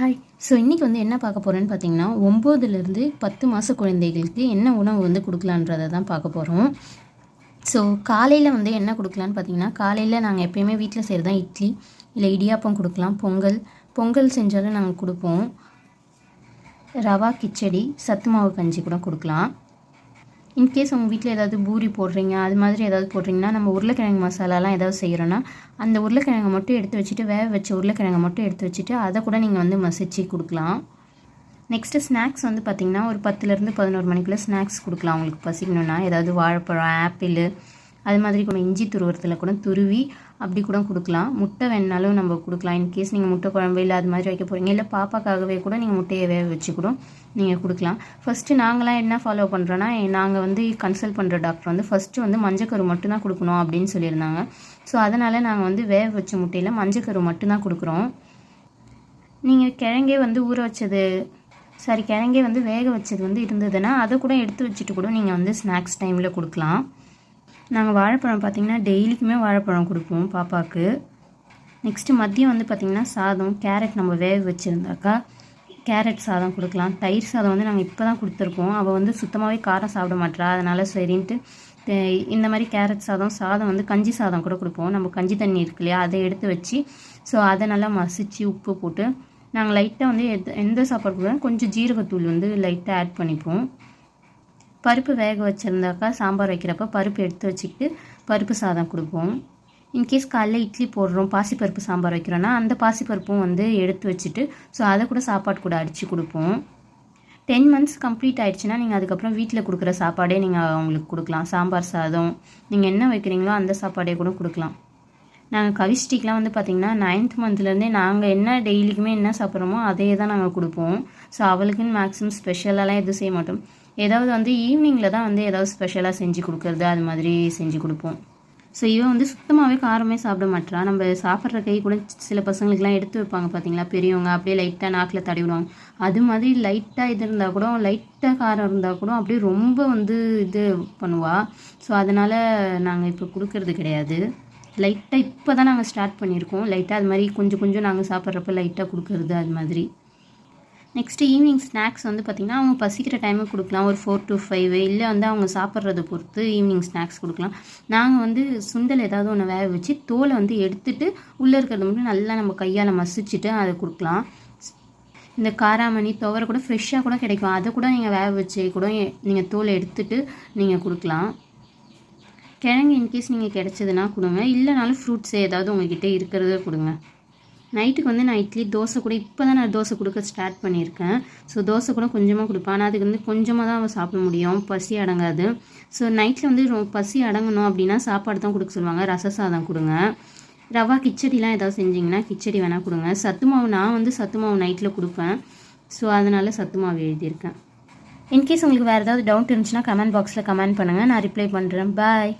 Hi so இன்றைக்கி வந்து என்ன பார்க்க போகிறேன்னு பார்த்தீங்கன்னா ஒம்போதுலேருந்து பத்து மாத குழந்தைகளுக்கு என்ன உணவு வந்து கொடுக்கலான்றதை தான் பார்க்க போகிறோம் ஸோ காலையில் வந்து என்ன கொடுக்கலான்னு பார்த்தீங்கன்னா காலையில் நாங்கள் எப்பயுமே வீட்டில் செய்கிறதா இட்லி இல்லை இடியாப்பம் கொடுக்கலாம் பொங்கல். பொங்கல் செஞ்சாலும் நாங்கள் கொடுப்போம். ரவா கிச்சடி சத்து மாவு கஞ்சி கூட கொடுக்கலாம். இன்கேஸ் உங்கள் வீட்டில் ஏதாவது பூரி போடுறீங்க அது மாதிரி ஏதாவது போடுறீங்கன்னா நம்ம உருளைக்கிழங்கு மசாலாலாம் ஏதாவது செய்கிறோன்னா அந்த உருளைக்கிழங்கை மட்டும் எடுத்து வச்சுட்டு வேக வச்ச உருளைக்கிழங்கை மட்டும் எடுத்து வச்சுட்டு அதை கூட நீங்கள் வந்து மசிச்சு கொடுக்கலாம். நெக்ஸ்ட்டு ஸ்நாக்ஸ் வந்து பார்த்திங்கன்னா ஒரு பத்துலேருந்து பதினோரு மணிக்குள்ளே ஸ்நாக்ஸ் கொடுக்கலாம். அவங்களுக்கு பசிக்கணுன்னா ஏதாவது வாழைப்பழம் ஆப்பிள் அது மாதிரி கூட இஞ்சி துருவரத்தில் கூட துருவி அப்படி கூட கொடுக்கலாம். முட்டை வேணாலும் நம்ம கொடுக்கலாம். இன்கேஸ் நீங்கள் முட்டை குழம்பு இல்லை அது மாதிரி வைக்க போகிறீங்க இல்லை பாப்பாக்காகவே கூட நீங்கள் முட்டையை வேக வச்சு கூட நீங்கள் கொடுக்கலாம். ஃபஸ்ட்டு நாங்களாம் என்ன ஃபாலோ பண்ணுறோன்னா நாங்கள் வந்து கன்சல்ட் பண்ணுற டாக்டர் வந்து ஃபஸ்ட்டு வந்து மஞ்சக்கரு மட்டும்தான் கொடுக்கணும் அப்படின்னு சொல்லியிருந்தாங்க. ஸோ அதனால் நாங்கள் வந்து வேக வச்ச முட்டையில் மஞ்சக்கரு மட்டும்தான் கொடுக்குறோம். நீங்கள் கிழங்கே வந்து ஊற வச்சது சாரி கிழங்கே வந்து வேக வச்சது வந்து இருந்ததுன்னா அதை கூட எடுத்து வச்சுட்டு கூட நீங்கள் வந்து ஸ்நாக்ஸ் டைமில் கொடுக்கலாம். நாங்கள் வாழைப்பழம் பார்த்திங்கன்னா டெய்லிக்குமே வாழைப்பழம் கொடுப்போம் பாப்பாவுக்கு நெக்ஸ்ட்டு மதியம் வந்து பார்த்திங்கன்னா சாதம் கேரட் நம்ம வேக வச்சுருந்தாக்கா கேரட் சாதம் கொடுக்கலாம். தயிர் சாதம் வந்து நாங்கள் இப்போ தான் கொடுத்துருக்கோம். அவள் வந்து சுத்தமாகவே காரம் சாப்பிட மாட்டா. அதனால் சரின்ட்டு இந்த மாதிரி கேரட் சாதம் சாதம் வந்து கஞ்சி சாதம் கூட கொடுப்போம். நம்ம கஞ்சி தண்ணி இருக்கு இல்லையா அதை எடுத்து வச்சு ஸோ அதை நல்லா மசிச்சு உப்பு போட்டு நாங்கள் லைட்டாக வந்து எந்த எந்த சாப்பாடு கூட கொஞ்சம் ஜீரகத்தூள் வந்து லைட்டாக ஆட் பண்ணிப்போம். பருப்பு வேக வச்சுருந்தாக்கா சாம்பார் வைக்கிறப்ப பருப்பு எடுத்து வச்சுக்கிட்டு பருப்பு சாதம் கொடுப்போம். இன்கேஸ் காலைல இட்லி போடுறோம் பாசிப்பருப்பு சாம்பார் வைக்கிறோன்னா அந்த பாசிப்பருப்பும் வந்து எடுத்து வச்சுட்டு ஸோ அதை கூட சாப்பாடு கூட அடித்து கொடுப்போம். டென் மந்த்ஸ் கம்ப்ளீட் ஆகிடுச்சுன்னா நீங்கள் அதுக்கப்புறம் வீட்டில் கொடுக்குற சாப்பாடே நீங்கள் அவங்களுக்கு கொடுக்கலாம். சாம்பார் சாதம் நீங்கள் என்ன வைக்கிறீங்களோ அந்த சாப்பாடே கூட கொடுக்கலாம். நாங்கள் கவிஸ்டிக்லாம் வந்து பார்த்திங்கன்னா நைன்த் மந்த்லேருந்தே நாங்கள் என்ன டெய்லிக்குமே என்ன சாப்பிட்றோமோ அதே தான் நாங்கள் கொடுப்போம். ஸோ அவளுக்குன்னு மேக்ஸிமம் ஸ்பெஷலாலாம் எதுவும் செய்ய மாட்டோம். ஏதாவது வந்து ஈவினிங்கில் தான் வந்து ஏதாவது ஸ்பெஷலாக செஞ்சு கொடுக்குறது அது மாதிரி செஞ்சு கொடுப்போம். ஸோ இவன் வந்து சுத்தமாகவே காரமே சாப்பிட மாட்டா நம்ம சாப்பிட்ற கை கூட சில பசங்களுக்குலாம் எடுத்து வைப்பாங்க பார்த்தீங்களா பெரியவங்க அப்படியே லைட்டாக நாக்கில் தடவி விடுவாங்க. அது மாதிரி லைட்டாக இது இருந்தால் கூட லைட்டாக காரம் இருந்தால் கூட அப்படியே ரொம்ப வந்து இது பண்ணுவாள் ஸோ அதனால் நாங்கள் இப்போ கொடுக்கறது கிடையாது. லைட்டாக இப்போ தான் நாங்கள் ஸ்டார்ட் பண்ணியிருக்கோம். லைட்டாக அது மாதிரி கொஞ்சம் கொஞ்சம் நாங்கள் சாப்பிட்றப்ப லைட்டாக கொடுக்குறது அது மாதிரி. நெக்ஸ்ட்டு ஈவினிங் ஸ்நாக்ஸ் வந்து பார்த்திங்கன்னா அவங்க பசிக்கிற டைமுக்கு கொடுக்கலாம். ஒரு ஃபோர் டு ஃபைவ் இல்லை வந்து அவங்க சாப்பிட்றத பொறுத்து ஈவினிங் ஸ்நாக்ஸ் கொடுக்கலாம். நாங்கள் வந்து சுண்டல் ஏதாவது ஒன்று வேக வச்சு தோலை வந்து எடுத்துட்டு உள்ளே இருக்கிறத மட்டும் நல்லா நம்ம கையால் மசிச்சுட்டு அதை கொடுக்கலாம். இந்த காராமணி துவரை கூட ஃப்ரெஷ்ஷாக கூட கிடைக்கும். அதை கூட நீங்கள் வேக வச்சு கூட நீங்கள் தோலை எடுத்துகிட்டு நீங்கள் கொடுக்கலாம். கிழங்கு இன்கேஸ் நீங்கள் கிடச்சதுன்னா கொடுங்க. இல்லைனாலும் ஃப்ரூட்ஸே ஏதாவது உங்ககிட்ட இருக்கிறத கொடுங்க. நைட்டுக்கு வந்து நான் இட்லி தோசை கூட இப்போ தான் நான் தோசை கொடுக்க ஸ்டார்ட் பண்ணியிருக்கேன். ஸோ தோசை கூட கொஞ்சமாக கொடுப்பேன். ஆனால் அதுக்கு வந்து கொஞ்சமாக தான் அவன் சாப்பிட முடியும். பசி அடங்காது. ஸோ நைட்டில் வந்து பசி அடங்கணும் அப்படின்னா சாப்பாடு தான் கொடுக்க சொல்லுவாங்க. ரச சாதம் கொடுங்க. ரவா கிச்சடிலாம் ஏதாவது செஞ்சிங்கன்னா கிச்சடி வேணால் கொடுங்க. சத்து மாவு நான் வந்து சத்து மாவு நைட்டில் கொடுப்பேன். ஸோ அதனால் சத்து மாவு எழுதியிருக்கேன். இன்கேஸ் உங்களுக்கு வேறு ஏதாவது டவுட் இருந்துச்சுன்னா கமெண்ட் பாக்ஸில் கமெண்ட் பண்ணுங்கள் நான் ரிப்ளை பண்ணுறேன் பாய்